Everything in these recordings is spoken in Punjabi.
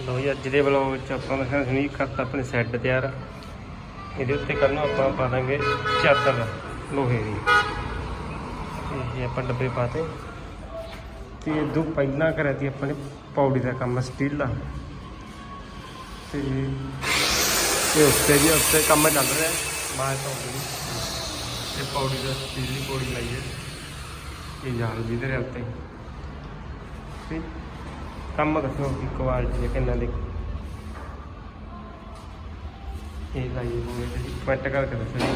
ਲੋ ਜੀ, ਅੱਜ ਦੇ ਵਲੌਗ ਚ ਆਪਾਂ ਦਿਖਾਉਣਾ ਸੁਣੀ ਕਰਤਾ ਆਪਣੇ ਸੈੱਟ ਤਿਆਰ ਇਹਦੇ ਉੱਤੇ ਕਰਨਾ ਆਪਾਂ ਪਾ ਦਾਂਗੇ ਚਾਦਰ, ਲੋਹੇ ਦੀ। ਇਹ ਆਪਾਂ ਡੱਬੇ ਪਾਤੇ ਤੇ। ਇਦੋਂ ਪਹਿਲਾਂ ਕਰਿਆ ਸੀ ਆਪਾਂ ਨੇ ਪੌੜੀ ਦਾ ਕੰਮ ਸਟੀਲ ਦਾ। ਤੇ ਇਹ ਉੱਤੇ ਜੀ, ਉੱਤੇ ਕੰਮ ਚੱਲ ਰਿਹਾ ਬਾਹਰ ਤੋਂ ਇਹ ਪੌੜੀ ਦਾ ਸਟੀਲ ਦੀ ਪੌੜੀ ਲਾਈ ਹੈ, ਇਹ ਜਾਲ ਜੀ ਦੇ ਉੱਤੇ। ਤੇ ਕੰਮ ਦੱਸੋ ਕਿ ਕੁਆਲਿਟੀ ਦੇ ਕਿੰਨਾ ਦੇ। ਇਹ ਲਾਈ ਹੋਵੇ ਤੇ ਕਮੈਂਟ ਕਰਕੇ ਦੱਸੋ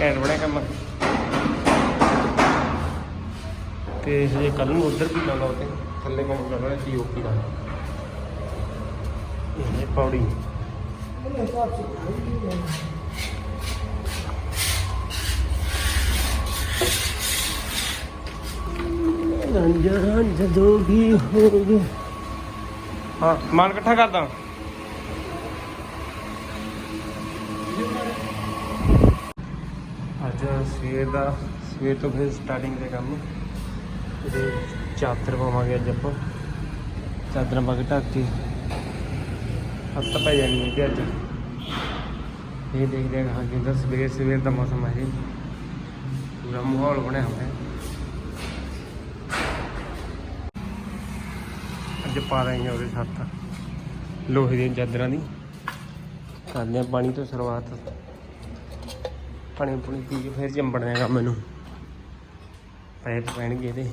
ਘੈਂਟ ਬਣਿਆ ਕੰਮ। ਤੇ ਹਜੇ ਕੱਲ ਨੂੰ ਉਧਰ ਵੀ ਲਾਉਣਾ ਉੱਤੇ ਥੱਲੇ ਕੰਮ ਕਰਨਾ ਪੀਓਪੀ ਦਾ ਇਹ ਪੌੜੀ। ਰੰਜਨ ਜਦੋਂ ਵੀ ਹੋਵੇ ਹਾਂ ਮਾਨ ਇਕੱਠਾ ਕਰਦਾ। ਅੱਜ ਸਵੇਰ ਦਾ ਸਵੇਰ ਤੋਂ ਫਿਰ ਸਟਾਰਟਿੰਗ ਦੇ ਕੰਮ। ਤੇ ਚਾਦਰ ਪਾਵਾਂਗੇ ਅੱਜ ਆਪਾਂ। ਚਾਦਰਾਂ ਪਾ ਕੇ ਢੱਕ ਕੇ ਹੱਥ ਪੈ ਜਾਣੀ ਹੈ ਤੇ ਅੱਜ। ਇਹ ਦੇਖਦੇ ਹਾਂ ਕਿ ਸਵੇਰ ਸਵੇਰ ਦਾ ਮੌਸਮ ਹੈ ਜੀ। ਪੂਰਾ ਮਾਹੌਲ ਬਣਿਆ ਹੋਇਆ। ਅੱਜ ਪਾ ਰਹੇ ਹਾਂ ਉਹਦੇ ਸੱਤ ਲੋਹੇ ਦੀਆਂ ਚਾਦਰਾਂ ਦੀ। ਕਰਦੇ ਹਾਂ ਪਾਣੀ ਤੋਂ ਸ਼ੁਰੂਆਤ। ਪਾਣੀ ਪੁਣੀ ਪੀ ਕੇ ਫਿਰ ਚੰਬੜਨਾ ਕੰਮ ਮੈਨੂੰ ਪੈਪ ਪੈਣਗੇ ਇਹਦੇ।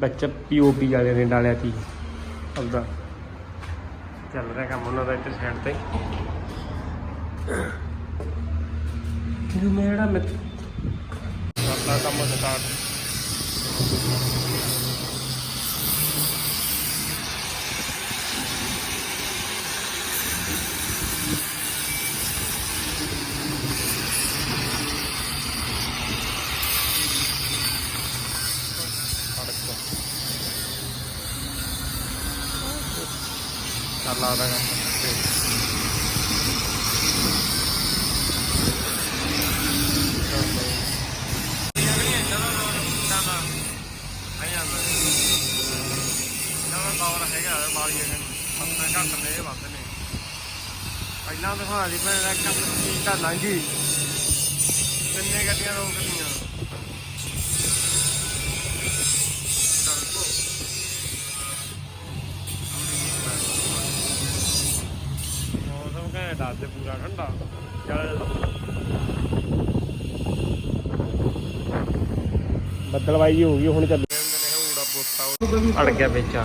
ਬੱਚਾ ਪੀਓਪੀ ਵਾਲੇ ਨੇ ਡਾਲਿਆ ਤੀ ਆਪਦਾ। ਚੱਲ ਰਿਹਾ ਕੰਮ ਉਹਨਾਂ ਦਾ ਇੱਥੇ ਸਾਈਡ ਤੇ। ਜੋ ਮੇਰਾ ਮੈਂ ਆਪਣਾ ਕੰਮ ਸਟਾਰਟ ਚੱਲ ਆਦਾ ਕੰਮ ਤੇ ਪਹਿਲਾਂ ਦਿਖਾ ਲਈ ਮੈਂ ਇੱਕ ਆਪਣੀ ਤਾਂ ਲੰਘੀ ਕਿੰਨੇ ਗੱਡੀਆਂ ਰੋਕ ਘੈਂਟ ਅੱਜ ਪੂਰਾ ਠੰਡਾ। ਚੱਲ। ਬੱਦਲਵਾਈ ਹੋ ਗਈ, ਹੁਣ ਚੱਲ। ਅੜ ਗਿਆ ਵਿੱਚ ਆ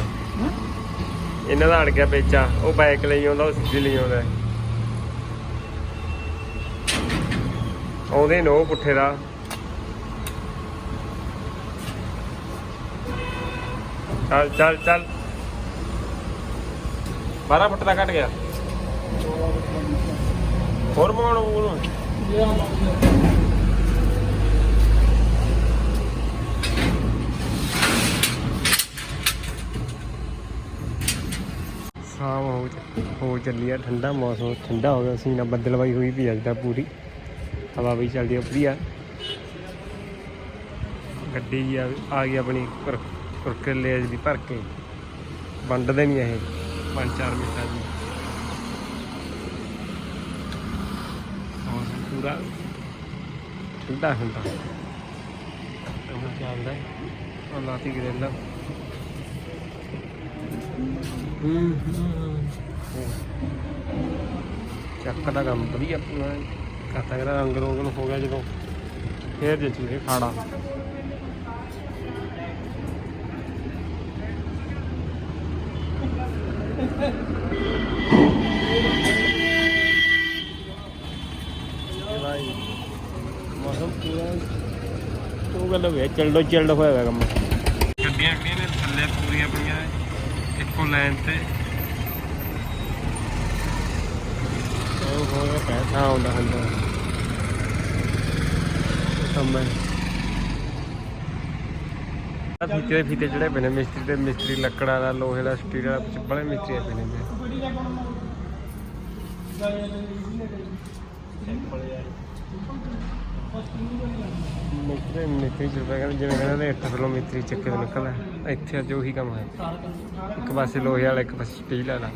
ਇਹਨਾਂ ਦਾ ਅੜ ਗਿਆ ਵਿੱਚ ਆ ਉਹ ਬਾਈਕ ਲਈ ਆਉਂਦਾ ਉਹ ਸਿੱਧੀ ਲਈ ਆਉਂਦਾ। ਆਉਂਦੇ ਨੋ ਪੁੱਠੇ ਦਾ। ਚੱਲ ਚੱਲ ਚੱਲ। 12 ਫੁੱਟ ਦਾ ਕੱਟ ਗਿਆ। ਹੋਰ ਮੰਗਾਉਣਾ ਉਹਨੂੰ ਸ਼ਾਮ ਹੋ ਹੋ ਚੱਲੀ ਆ, ਠੰਡਾ ਮੌਸਮ, ਠੰਡਾ ਹੋ ਗਿਆ ਸੀ ਨਾ ਬੱਦਲਵਾਈ ਹੋਈ ਵੀ ਅੱਜ ਤਾਂ ਪੂਰੀ। ਹਵਾ ਵੀ ਚੱਲਦੀ ਆ, ਵਧੀਆ। ਗੱਡੀ ਆ ਆ ਗਈ ਆਪਣੀ ਕੁਰ ਕੁਰਕਲੇ ਦੀ ਭਰ ਕੇ। ਵੰਡਦੇ ਨਹੀਂ ਇਹ। ਪੰਜ ਚਾਰ ਮਿੰਟਾਂ ਦੀ ਮੌਸਮ ਪੂਰਾ। ਠੰਡਾ ਠੰਡਾ। ਕੰਮ ਚੱਲਦਾ ਹੈ। ਉਹ ਲਾਤੀ ਗਰੇਲਾ। ਚੱਕ ਦਾ ਕੰਮ ਵਧੀਆ ਪੂਰਾ। ਕਰਤਾ ਜਿਹੜਾ ਰੰਗ ਰੋਗਨ ਹੋ ਗਿਆ ਜਦੋਂ ਫੇਰ ਜੇ ਚੂਹੇ ਖਾੜਾ ਭਾਈ ਮੌਸਮ ਪੂਰਾ ਉਹ ਗੱਲ ਹੋਇਆ ਚਲਡੋ ਚਲਡ ਹੋਇਆ ਹੋਇਆ ਕੰਮ। ਗੱਡੀਆਂ ਕਿਹੜੀਆਂ ਨੇ? ਥੱਲੇ ਪੂਰੀਆਂ ਪਈਆਂ ਨੇ। ਇੱਕੋ ਲਾਈਨ ਤੇ। ਉਹ ਹੋ ਗਿਆ ਪੈਸਾ ਆਉਂਦਾ ਹੁੰਦਾ ਕੰਮ ਹੈ। ਆਹ ਫੀਤੇ ਦੇ ਫੀਤੇ ਜਿਹੜੇ ਨੇ। ਮਿਸਤਰੀ ਤੇ ਮਿਸਤਰੀ ਲੱਕੜਾਂ ਦਾ ਲੋਹੇ ਦਾ ਸਟੀਲ ਦਾ ਬੜੇ ਮਿਸਤਰੀ ਪਏ ਨੇ। ਮਿੱਤਰੀ ਮਿੱਤਰੀ ਚ ਕਹਿੰਦੇ ਜਿਵੇਂ ਕਹਿੰਦੇ 8 ਕਿਲੋ ਮਿੱਤਰੀ ਚੱਕੇ ਤੋਂ ਨਿਕਲਦਾ ਇੱਥੇ ਅੱਜ ਉਹੀ ਕੰਮ ਹੈ ਇੱਕ ਪਾਸੇ ਲੋਹੇ ਵਾਲਾ, ਇੱਕ ਪਾਸੇ ਸਟੀਲ ਵਾਲਾ।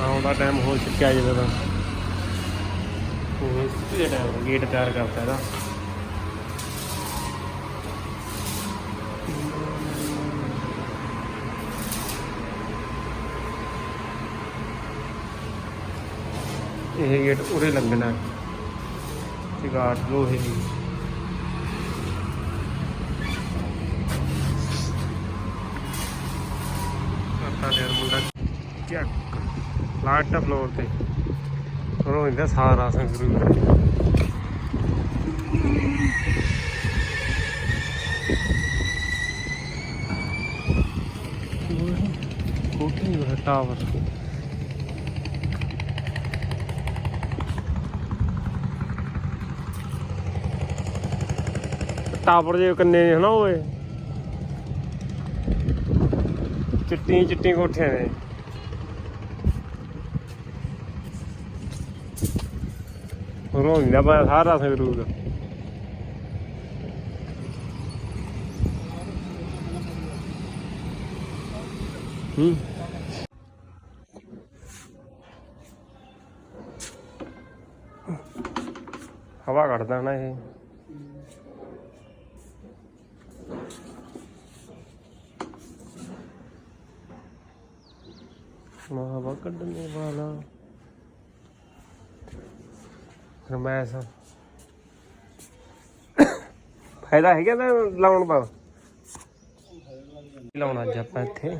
ਆਉਣ ਟਾਈਮ ਹੋ ਚੁੱਕਿਆ ਜਦੋਂ। ਦਾ ਉਹ ਇਸ ਗੇਟ ਤਿਆਰ ਕਰਤਾ ਇਹਦਾ। ਇਹ ਗੇਟ ਉਰੇ ਲੱਗਣਾ। ਚਿਗਾੜ ਲੋਹੇ ਦੀ। ਕਰਤਾ ਦੇ ਮੁੰਡਾ ਚੱਕ ਲਾਟ ਫਲੋਰ ਤੇ। ਉਹ ਹੁੰਦਾ ਸਾਰਾ ਸੰਗਰੂ ਕੋਠੀ ਉਹ ਟਾਵਰ ਟਾਵਰ ਜੇ ਕੰਨੇ ਨੇ ਹਨਾ ਓਏ। ਚਿੱਟੀਆਂ ਚਿੱਟੀਆਂ ਕੋਠੀਆਂ ਨੇ। ਰੋਂਦਾ ਪਿਆ ਸਾਰਾ ਸੰਗਰੂਰ। ਹੂੰ। ਹਵਾ ਕੱਢਦਾ ਨਾ ਇਹ। ਹਵਾ ਕੱਢਣੇ ਵਾਲਾ। ਰਮੈਸ। ਫਾਇਦਾ ਹੈਗਾ ਤਾਂ ਲਾਉਣ ਦਾ? ਲਾਉਣਾ ਅੱਜ ਆਪਾਂ ਇੱਥੇ?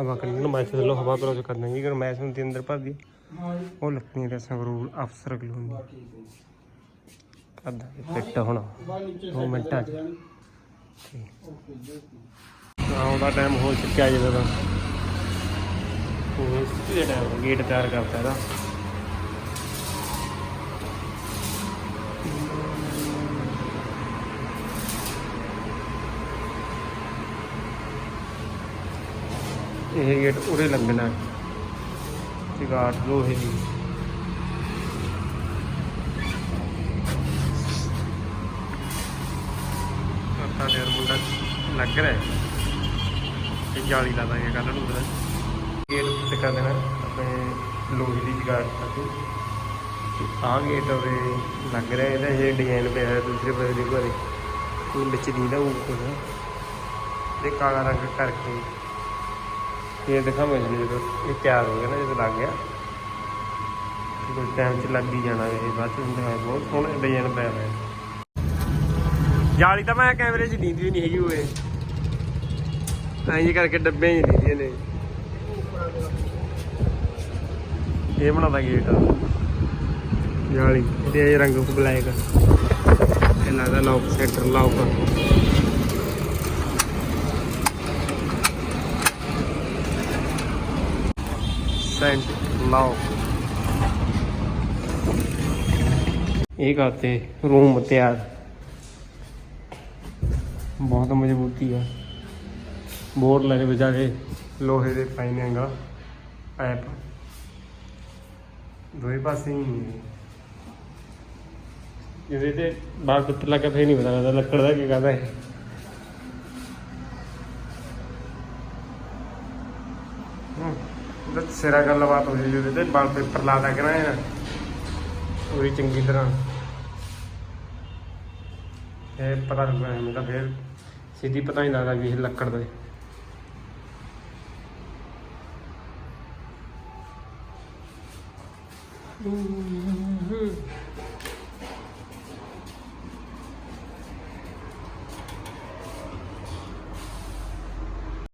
ਹਵਾ ਕੱਢਣ ਨੂੰ ਮੈਂ ਹਵਾ ਕਰੋ ਕਰ ਦਾਂਗੇ ਕਿ ਮੈਂ ਨੂੰ ਅੰਦਰ ਭਰ ਦੀ ਉਹ ਲੱਕੜੀਆਂ ਦੇ ਸੰਗਰੂਰ ਅਫਸਰ ਗਲੂਨੀ ਕਰਦਾ ਫਿੱਟ ਹੋਣਾ 2 ਮਿੰਟਾਂ ਚ। ਆਉਂਦਾ ਟਾਈਮ ਹੋ ਚੁੱਕਿਆ ਜਦੋਂ। ਦਾ ਉਹ ਟਾਈਮ ਗੇਟ ਤਿਆਰ ਕਰਤਾ ਇਹਦਾ। ਇਹ ਗੇਟ ਉਰੇ ਲੱਗਣਾ ਚਿਗਾੜ ਲੋਹੇ ਦੀ ਕਰਤਾ ਮੁੰਡਾ ਲੱਗ ਰਿਹਾ ਤੇ ਜਾਲੀ ਲਾ ਦਾਂਗੇ ਕੱਲ ਨੂੰ ਪਤਾ ਗੇਟ ਤੇ ਦੇਣਾ ਆਪਣੇ ਲੋਹੇ ਦੀ ਜਗਾੜ ਕਰਕੇ। ਆਹ ਗੇਟ ਉਹਦੇ ਲੱਗ ਰਿਹਾ, ਇਹਦਾ ਇਹ ਡਿਜ਼ਾਈਨ ਪਿਆ ਹੈ ਦੂਸਰੇ ਪਾਸੇ ਦੇ ਘਰੇ। ਕੋਈ ਵਿੱਚ ਨਹੀਂ ਦਾ ਉਹ ਕੁਝ ਇਹ ਕਾਲਾ ਰੰਗ ਕਰਕੇ। ਇਹ ਦਿਖਾਵਾਂ ਜੀ ਜਦੋਂ ਇਹ ਤਿਆਰ ਹੋ ਗਿਆ ਨਾ, ਜਦੋਂ ਲੱਗ ਗਿਆ। ਕੁਝ ਟਾਈਮ ਚ ਲੱਗ ਹੀ ਜਾਣਾ ਇਹ, ਬਾਅਦ ਚ ਹੁੰਦਾ ਹੈ ਬਹੁਤ ਸੋਹਣਾ ਡਿਜ਼ਾਈਨ ਪਿਆ ਹੋਇਆ। ਜਾਲੀ ਤਾਂ ਮੈਂ ਕੈਮਰੇ 'ਚ ਨੀਂਦੀ ਵੀ ਨਹੀਂ ਹੈਗੀ ਓਏ। ਐਂ ਜੀ ਕਰਕੇ ਡੱਬੇ 'ਚ ਨੀਂਦੀਆਂ ਨੇ ਇਹ ਬਣਾਦਾ ਗੇਟ ਜਾਲੀ, ਇਹਦੇ ਰੰਗ ਬਲੈਕ ਇਹ ਲੱਗਦਾ lock centre lock centre lock ਇਹ ਕਰਤੇ ਰੂਮ ਤਿਆਰ। ਬਹੁਤ ਮਜ਼ਬੂਤੀ ਆ। ਬੋਰ ਲੈਣੇ ਕੇ ਲੋਹੇ ਦੇ ਪਾਈਨੇਗਾ ਪਾਈਪ ਦੋਏ ਪਾਸੇ ਹੀ ਇਹਦੇ ਤੇ ਬਾਹਰ ਕੁੱਤ ਲੱਗਾ ਫੇਰ ਨਹੀਂ ਪਤਾ ਲੱਗਦਾ ਲੱਕੜ ਦਾ ਕੀ ਕਰਦਾ ਇਹ ਹੂੰ ਉਹਦਾ ਸਿਰਾ ਗੱਲਬਾਤ ਹੋ ਜੀ ਉਹਦੇ ਤੇ ਬਾਲ ਪੇਪਰ ਲਾ ਦਾ ਕਰਾਂ ਇਹ ਪੂਰੀ ਚੰਗੀ ਤਰ੍ਹਾਂ। ਇਹ ਪਤਾ ਲੱਗਣਾ ਹੈ ਮੈਨੂੰ ਤਾਂ ਫੇਰ ਸਿੱਧੀ ਪਤਾ ਨਹੀਂ ਲੱਗਦਾ ਵੀ ਇਹ ਲੱਕੜ ਦਾ ਹੈ। 嗯